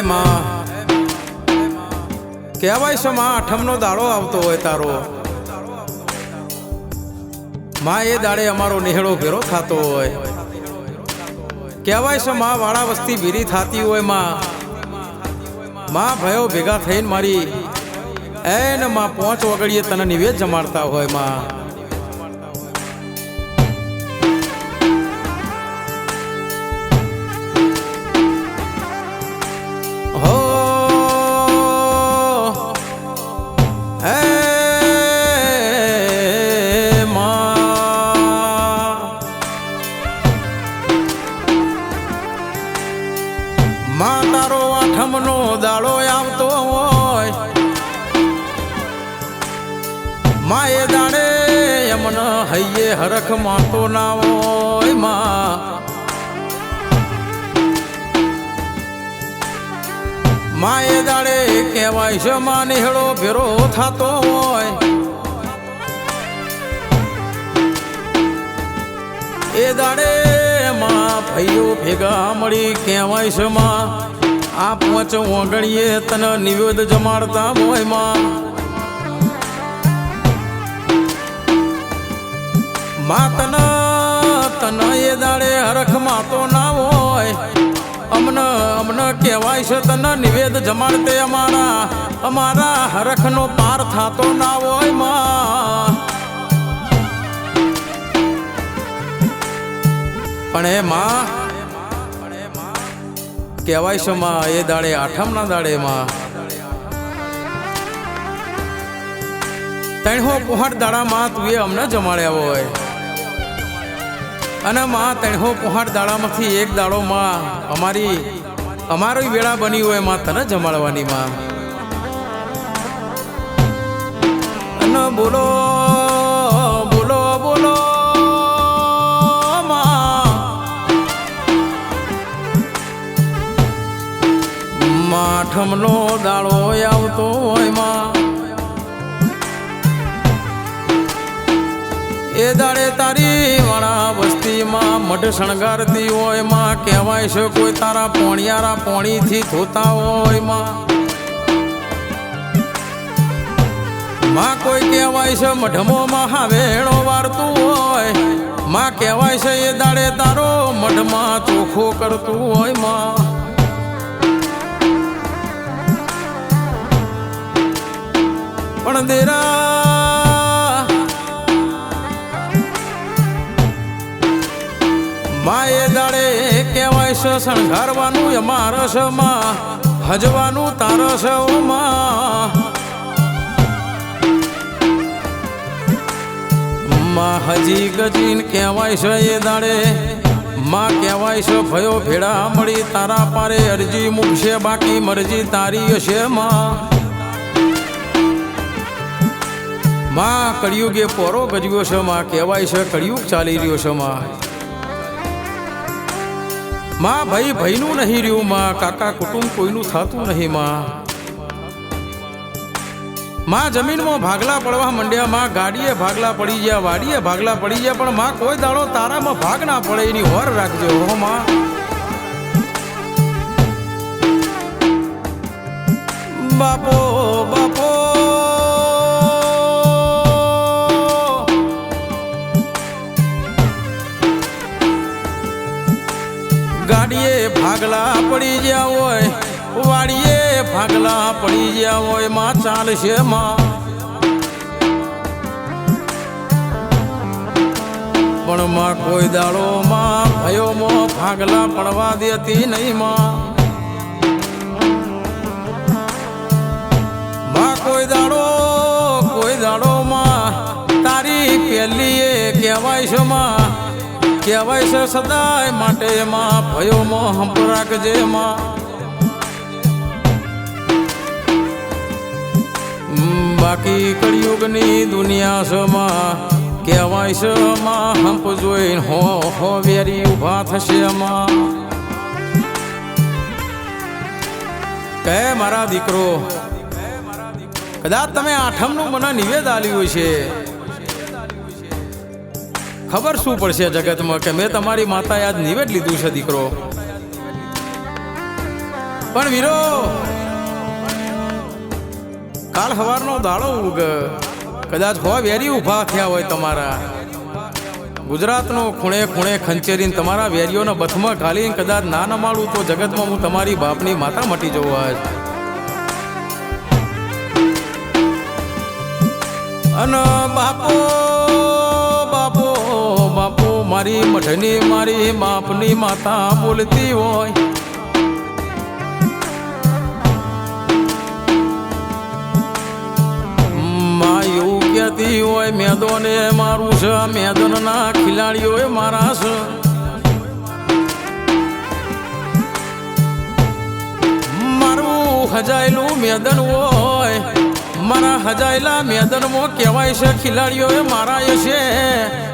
માં કહેવાય છે, માં, આઠમનો દાડો આવતો હોય તારો. માં, એ દાડે અમારો નિહળો ભેરો થતો હોય. કહેવાય છે, માં, વાળા વસ્તી ભીરી થતી હોય, માં. માં, ભયો ભેગા થઈને મારી એને, માં, પહોંચ વગડીએ તને નિવેદ જમાડતા હોય, માં. હૈયે હરખ માતો ના હોયમાં. માએ દાડે કહેવાય છે, માં નિહળો ફેરો થતો હોય. એ દાડે માં ભાઈઓ ભેગા મળી કહેવાય છે, માં આ પોચ ઓગણીએ તને નિવેદ જમાડતા હોય, માં. માં તને એ દાડે હરખમાં તો ના હોય. અમને અમને કહેવાય છે તને નિવેદ જમાડતે અમારા. અમારા હરખનો પાર થાતો ના હોયમાં. પણ એ માં, કહેવાય છે માં, એ દાડે આઠમના દાડે માં. તણહો પોહાટ દાડામાં તું એ અમને જમાડ્યા હોય. અને માં તણહો પોહાટ દાડામાંથી એક દાડો માં. અમારી અમારી વેળા બની હોયમાં તને જમાડવાની માં. અને બોલો બોલો બોલો માઠમનો દાડો આવતો દાડે તારી વાળા વસ્તીમાં મઢ શણગારતી હોય, માં કહેવાય છે કોઈ તારા પોણિયારા પોણીથી ધોતા હોય, માં. માં કોઈ કહેવાય છે મઢમોમાં હાવેણો વારતું હોય, માં કહેવાય છે એ દાડે તારો મઢમાં ચોખ્ખો કરતું હોય, માં. પણ દેરા છે શણગારવાનું અમારે છે માં હજવાનું તારે માં હજી ગજીન કહેવાય છે એ દાડે, માં કહેવાય છે ભયો ભેડા મળી તારા પારે અરજી મૂકશે, બાકી મરજી તારી હશે માં. માં કળિયુગે પોરો ગજવ્યો છે માં, કહેવાય છે કળિયુગ ચાલી રહ્યો છે માં. માં ભાઈ ભાઈનું નહીં રહ્યું માં, કાકા કુટુંબ કોઈનું થતું નહીં માં. માં જમીનમાં ભાગલા પડવા માંડ્યા માં, ગાડીએ ભાગલા પડી ગયા, વાડીએ ભાગલા પડી ગયા, પણ માં કોઈ દાડો તારામાં ભાગ ના પડે, એની હોર રાખજો, હો માં. બાપો બાપો ભાગલા પડી ગયા હોય, વાડીએ ભાગલા પડી ગયા હોય, માં ચાલશે માં. પણ માં કોઈ દાડો માં ભયો મો ભાગલા પડવા દેતી નહીં માં. કોઈ દાડો કોઈ દાડો માં તારી પહેલી એ કહેવાય છે માં. કહેવાય છે સદાય માટે એમાં ભયો માં હંપ રાખજે માં બાકી કળિયુગની દુનિયા છે કહેવાય છે માં હંપ જોઈને હો હો વેરી ઊભા થશે માં કહે મારા દીકરો, કદાચ તમે આઠમનું મને નિવેદ આલ્યું છે ખબર શું પડશે જગતમાં કે મેં તમારી માતા યાદ નિવેદ લીધું છે, દીકરો? પણ વીરો, કાલ સવારનો દાડો ઉગ. કદાચ હો વેરી ઊભા થયા હોય તમારા. ગુજરાતનો ખૂણે ખૂણે ખંચેરીને તમારા વેરીઓના બથમાં ઘાલીને કદાચ ના ન માળું તો જગતમાં હું તમારી બાપની માતા મટી જવું આજ. અને બાપો મારી મઠની મારી બાપની માતા બોલતી હોય. માં કહેતી હોય, મેદોને મારું છે, મેદનના ખિલાડીઓ મારા છે. મારું હજાયેલું મેદન હોય, મારા હજાયેલા મેદનમાં કહેવાય છે ખિલાડીઓ મારા છે.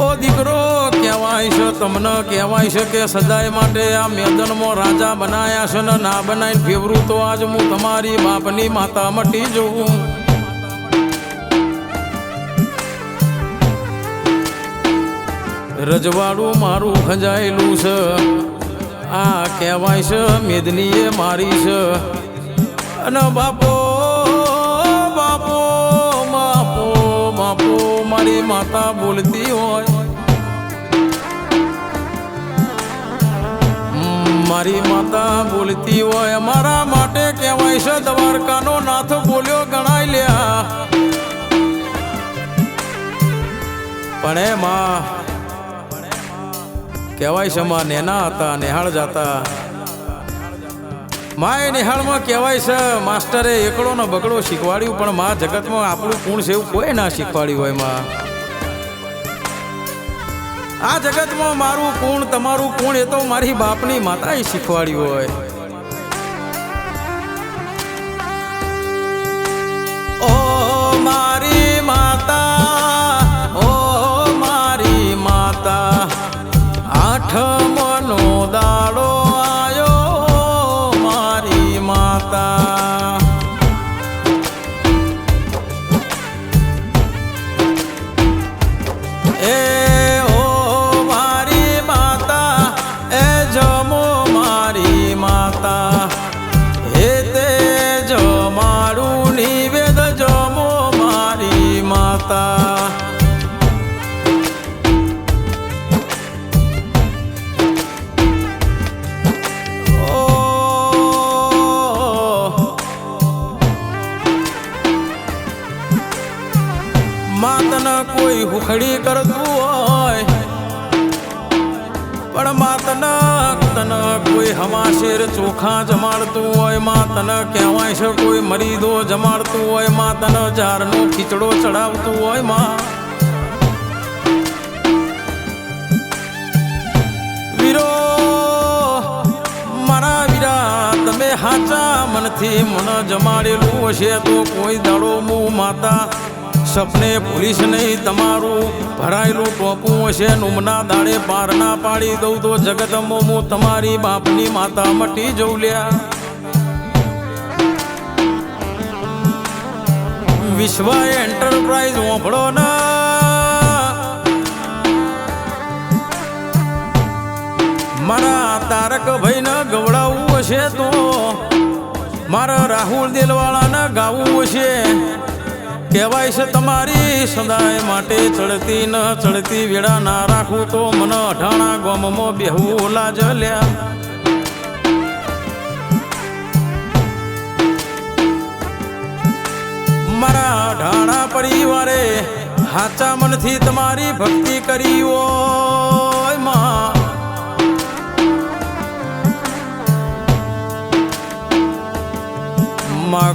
ઓ દીકરો, કહેવાય છે તમને, કહેવાય છે કે સદાય માટે આ મેદનમાં રાજા બનાયા છે ને ના બનાવીને ફેવરું તો આજ હું તમારી બાપની માતા મટી જોઉં. રજવાડું મારું ખંજાયેલું છે. આ કહેવાય છે મેદનીએ મારી છે. અને બાપો બાપો બાપો બાપો, મારી માતા બોલતી હોય. મારી માતા બોલતી હોય અમારા માટે કહેવાય છે, દ્વારકાનો નાથ બોલ્યો ગણાય લ્યા. પણ એ માં, કહેવાય છે માં, નેના હતા, નેહાળ જાતા. માય નિહાળમાં કહેવાય છે, માસ્ટરે એકડો ને બકડો શીખવાડ્યું, પણ માં જગતમાં આપણું કુણ છે એવું કોઈ ના શીખવાડ્યું હોય, માં. આ જગતમાં મારું કોણ, તમારું કોણ, એ તો મારી બાપની માતાએ શીખવાડ્યું હોય. ઓ મારી માતા, ઓ મારી માતા, આઠમનો દાડો માતા માતના કોઈ હુખડી કરતું હોય પણ માતને તને કોઈ હમાશેર ચોખા જમાડતું હોય, માતન કહેવાય છે કોઈ મરીદો જમાડતું હોય, માતન ઝાડનો ખીચડો ચડાવતું હોય, માં. વીરો, મારા વીરા, તમે હાચા મનથી મન જમાડેલું હશે તો કોઈ દાડો મું માતા સપને ભૂલીશ નહીં તમારું ભરાયેલું ટોપું હશે. નુમના દાડે પાર ના પાડી દઉં તો જગતમાં હું તમારી બાપની માતા મટી જવું લ્યા. વિશ્વ એન્ટરપ્રાઇઝ ઓફળો ના. મારા તારક ભાઈને ગવડાવવું હશે તો. મારા રાહુલ દિલવાળાને ગાવું હશે. કહેવાય છે તમારી સદાય માટે ચડતી ન ચડતી વેળા ના રાખું તો મને અઢાણા ગોમમાં બેહવું લાજ લ્યા. મારા અઢાણા પરિવારે હાચા મનથી તમારી ભક્તિ કરી ઓયમાં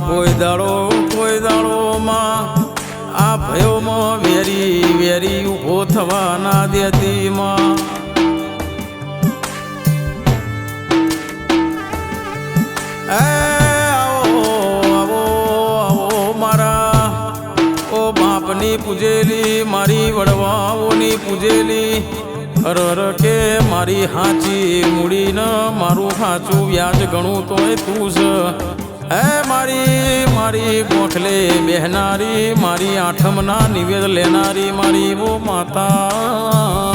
કોઈ દાડો કોઈ દાડો આ વેરી વેરી ઊભો થવાના દેતી માં આવો આવો આવો મારા. ઓ બાપની પૂજેલી, મારી વડવાઓની પૂજેલી. હર હર કે મારી હાચી મૂડીને મારું હાચું વ્યાજ ગણું તોય તું છે હે મારી મારી ગોઠલે બેહનારી મારી આઠમના નિવેદ લેનારી મારી વો માતા.